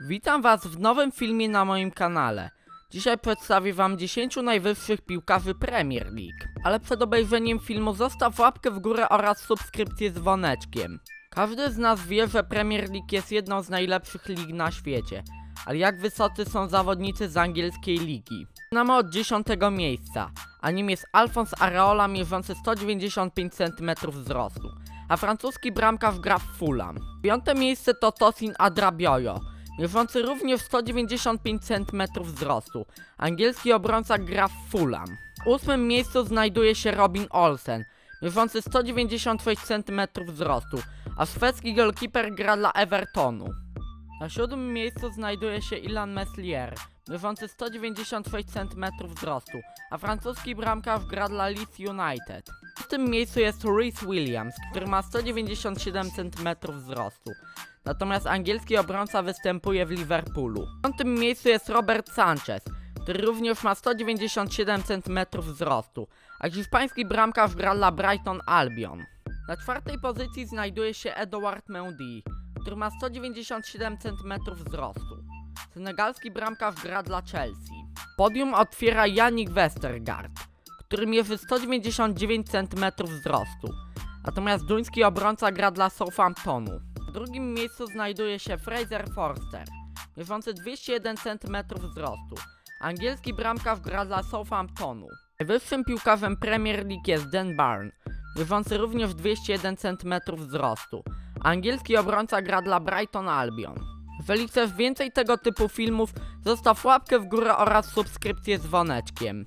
Witam Was w nowym filmie na moim kanale. Dzisiaj przedstawię Wam 10 najwyższych piłkarzy Premier League. Ale przed obejrzeniem filmu zostaw łapkę w górę oraz subskrypcję z dzwoneczkiem. Każdy z nas wie, że Premier League jest jedną z najlepszych lig na świecie. Ale jak wysocy są zawodnicy z angielskiej ligi? Znamy od 10 miejsca, a nim jest Alphonse Areola mierzący 195 cm wzrostu, a francuski bramkarz gra w Fulham. Piąte miejsce to Tosin Adrabioyo, mierzący również 195 cm wzrostu. Angielski obrońca gra w Fulham. W ósmym miejscu znajduje się Robin Olsen, mierzący 196 cm wzrostu, a szwedzki golkiper gra dla Evertonu. Na siódmym miejscu znajduje się Ilan Meslier, mierzący 196 cm wzrostu, a francuski bramkarz gra dla Leeds United. W tym miejscu jest Rhys Williams, który ma 197 cm wzrostu. Natomiast angielski obrońca występuje w Liverpoolu. W piątym miejscu jest Robert Sanchez, który również ma 197 cm wzrostu, a hiszpański bramkarz gra dla Brighton Albion. Na czwartej pozycji znajduje się Edouard Mendy, który ma 197 cm wzrostu. Senegalski bramkarz gra dla Chelsea. Podium otwiera Yannick Westergaard, który mierzy 199 cm wzrostu. Natomiast duński obrońca gra dla Southamptonu. W drugim miejscu znajduje się Fraser Forster, mierzący 201 cm wzrostu. Angielski bramkarz gra dla Southamptonu. Najwyższym piłkarzem Premier League jest Dan Barn, mierzący również 201 cm wzrostu. Angielski obrońca gra dla Brighton Albion. Jeżeli chcesz więcej tego typu filmów, zostaw łapkę w górę oraz subskrypcję z dzwoneczkiem.